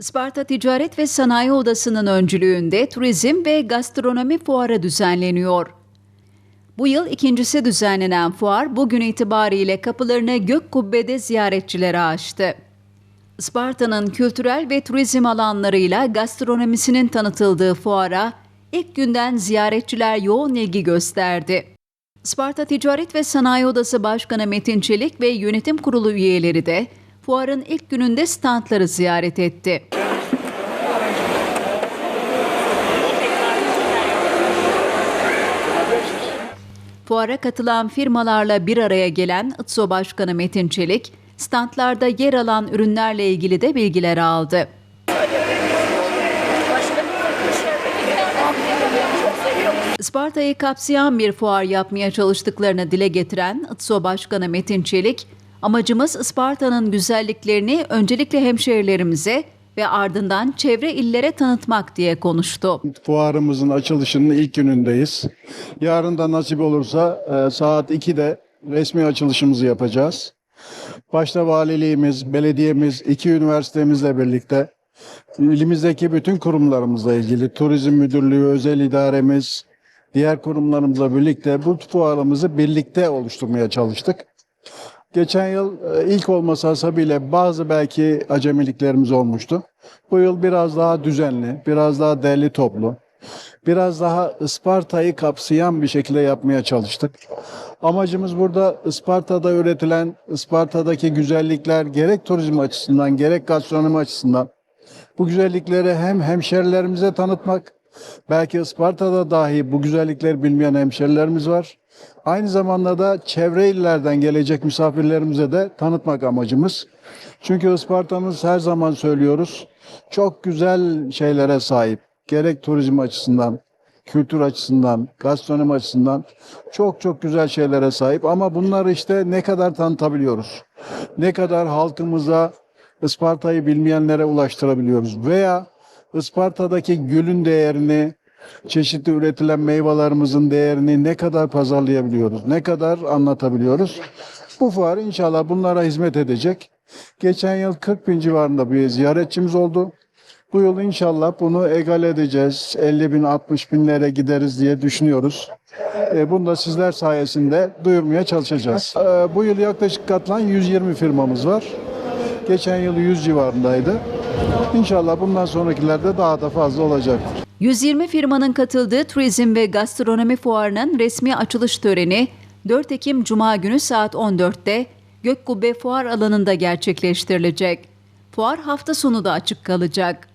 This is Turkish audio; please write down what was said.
Isparta Ticaret ve Sanayi Odası'nın öncülüğünde turizm ve gastronomi fuarı düzenleniyor. Bu yıl ikincisi düzenlenen fuar bugün itibariyle kapılarını gök kubbede ziyaretçilere açtı. Isparta'nın kültürel ve turizm alanlarıyla gastronomisinin tanıtıldığı fuara ilk günden ziyaretçiler yoğun ilgi gösterdi. Isparta Ticaret ve Sanayi Odası Başkanı Metin Çelik ve yönetim kurulu üyeleri de fuarın ilk gününde standları ziyaret etti. Fuara katılan firmalarla bir araya gelen ITSO Başkanı Metin Çelik, standlarda yer alan ürünlerle ilgili de bilgiler aldı. Isparta'yı kapsayan bir fuar yapmaya çalıştıklarını dile getiren ITSO Başkanı Metin Çelik, amacımız Isparta'nın güzelliklerini öncelikle hemşehrilerimize ve ardından çevre illere tanıtmak diye konuştu. Fuarımızın açılışının ilk günündeyiz. Yarın da nasip olursa e, saat 2'de resmi açılışımızı yapacağız. Başta valiliğimiz, belediyemiz, iki üniversitemizle birlikte ilimizdeki bütün kurumlarımızla ilgili turizm müdürlüğü, özel idaremiz, diğer kurumlarımızla birlikte bu fuarımızı birlikte oluşturmaya çalıştık. Geçen yıl e, ilk olması hasebiyle bazı belki acemiliklerimiz olmuştu. Bu yıl biraz daha düzenli, biraz daha derli toplu, biraz daha Isparta'yı kapsayan bir şekilde yapmaya çalıştık. Amacımız burada Isparta'da üretilen, Isparta'daki güzellikler gerek turizm açısından gerek gastronomi açısından bu güzellikleri hem hemşerilerimize tanıtmak, belki Isparta'da dahi bu güzellikleri bilmeyen hemşerilerimiz var. Aynı zamanda da çevre illerden gelecek misafirlerimize de tanıtmak amacımız. Çünkü Isparta'mız her zaman söylüyoruz çok güzel şeylere sahip. Gerek turizm açısından, kültür açısından, gastronomi açısından çok çok güzel şeylere sahip. Ama bunları işte ne kadar tanıtabiliyoruz? Ne kadar halkımıza Isparta'yı bilmeyenlere ulaştırabiliyoruz? Veya Isparta'daki gülün değerini, çeşitli üretilen meyvelerimizin değerini ne kadar pazarlayabiliyoruz, ne kadar anlatabiliyoruz. Bu fuar inşallah bunlara hizmet edecek. Geçen yıl 40 bin civarında bir ziyaretçimiz oldu. Bu yıl inşallah bunu egal edeceğiz. 50 bin, 60 binlere gideriz diye düşünüyoruz. E, bunu da sizler sayesinde duyurmaya çalışacağız. E, bu yıl yaklaşık katılan 120 firmamız var. Geçen yıl 100 civarındaydı. İnşallah bundan sonrakilerde daha da fazla olacaktır. 120 firmanın katıldığı Turizm ve Gastronomi Fuarı'nın resmi açılış töreni 4 Ekim Cuma günü saat 14'te Gökkubbe Fuar alanında gerçekleştirilecek. Fuar hafta sonu da açık kalacak.